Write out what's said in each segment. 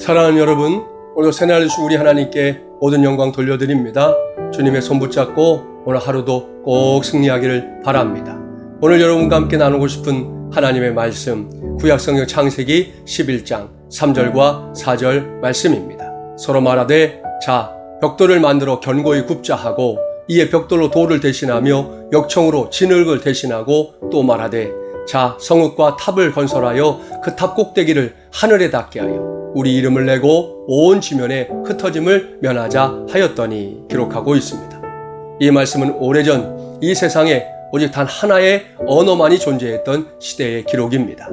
사랑하는 여러분, 오늘 새날 우리 하나님께 모든 영광 돌려드립니다. 주님의 손 붙잡고 오늘 하루도 꼭 승리하기를 바랍니다. 오늘 여러분과 함께 나누고 싶은 하나님의 말씀, 구약성경 창세기 11장 3절과 4절 말씀입니다. 서로 말하되, 자, 벽돌을 만들어 견고히 굽자 하고, 이에 벽돌로 돌을 대신하며 역청으로 진흙을 대신하고 또 말하되, 자, 성읍과 탑을 건설하여 그 탑 꼭대기를 하늘에 닿게 하여 우리 이름을 내고 온 지면에 흩어짐을 면하자 하였더니 기록하고 있습니다. 이 말씀은 오래전 이 세상에 오직 단 하나의 언어만이 존재했던 시대의 기록입니다.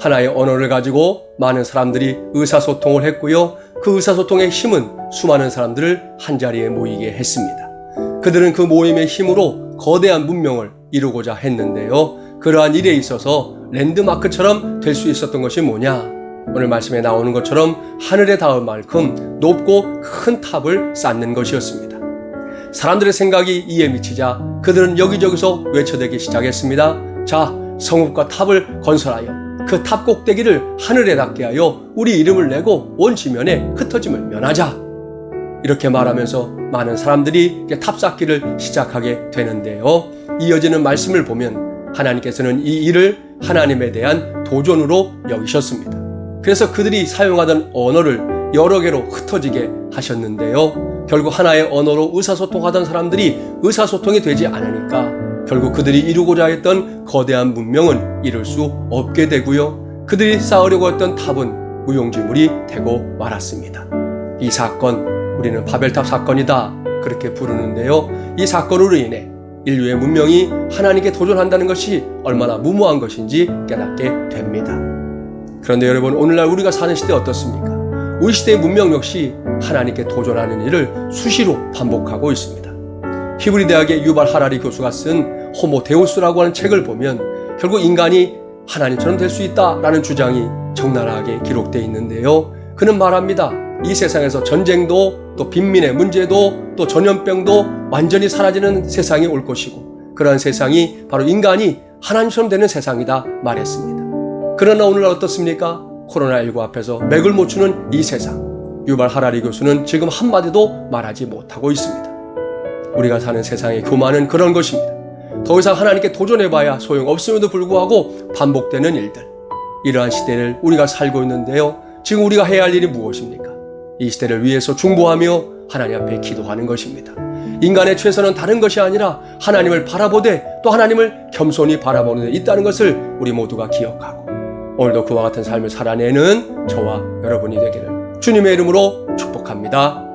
하나의 언어를 가지고 많은 사람들이 의사소통을 했고요. 그 의사소통의 힘은 수많은 사람들을 한자리에 모이게 했습니다. 그들은 그 모임의 힘으로 거대한 문명을 이루고자 했는데요. 그러한 일에 있어서 랜드마크처럼 될 수 있었던 것이 뭐냐? 오늘 말씀에 나오는 것처럼 하늘에 닿을 만큼 높고 큰 탑을 쌓는 것이었습니다. 사람들의 생각이 이에 미치자 그들은 여기저기서 외쳐대기 시작했습니다. 자, 성읍과 탑을 건설하여 그 탑 꼭대기를 하늘에 닿게 하여 우리 이름을 내고 온 지면에 흩어짐을 면하자. 이렇게 말하면서 많은 사람들이 탑 쌓기를 시작하게 되는데요. 이어지는 말씀을 보면 하나님께서는 이 일을 하나님에 대한 도전으로 여기셨습니다. 그래서 그들이 사용하던 언어를 여러 개로 흩어지게 하셨는데요. 결국 하나의 언어로 의사소통하던 사람들이 의사소통이 되지 않으니까 결국 그들이 이루고자 했던 거대한 문명은 이룰 수 없게 되고요. 그들이 쌓으려고 했던 탑은 무용지물이 되고 말았습니다. 이 사건, 우리는 바벨탑 사건이다. 그렇게 부르는데요. 이 사건으로 인해 인류의 문명이 하나님께 도전한다는 것이 얼마나 무모한 것인지 깨닫게 됩니다. 그런데 여러분, 오늘날 우리가 사는 시대 어떻습니까? 우리 시대의 문명 역시 하나님께 도전하는 일을 수시로 반복하고 있습니다. 히브리 대학의 유발 하라리 교수가 쓴 호모 데우스라고 하는 책을 보면 결국 인간이 하나님처럼 될 수 있다라는 주장이 적나라하게 기록되어 있는데요. 그는 말합니다. 이 세상에서 전쟁도 또 빈민의 문제도 또 전염병도 완전히 사라지는 세상이 올 것이고 그러한 세상이 바로 인간이 하나님처럼 되는 세상이다 말했습니다. 그러나 오늘날 어떻습니까? 코로나19 앞에서 맥을 못 추는 이 세상. 유발 하라리 교수는 지금 한마디도 말하지 못하고 있습니다. 우리가 사는 세상의 교만은 그런 것입니다. 더 이상 하나님께 도전해봐야 소용없음에도 불구하고 반복되는 일들. 이러한 시대를 우리가 살고 있는데요. 지금 우리가 해야 할 일이 무엇입니까? 이 시대를 위해서 중보하며 하나님 앞에 기도하는 것입니다. 인간의 최선은 다른 것이 아니라 하나님을 바라보되 또 하나님을 겸손히 바라보는 데 있다는 것을 우리 모두가 기억하고 오늘도 그와 같은 삶을 살아내는 저와 여러분이 되기를 주님의 이름으로 축복합니다.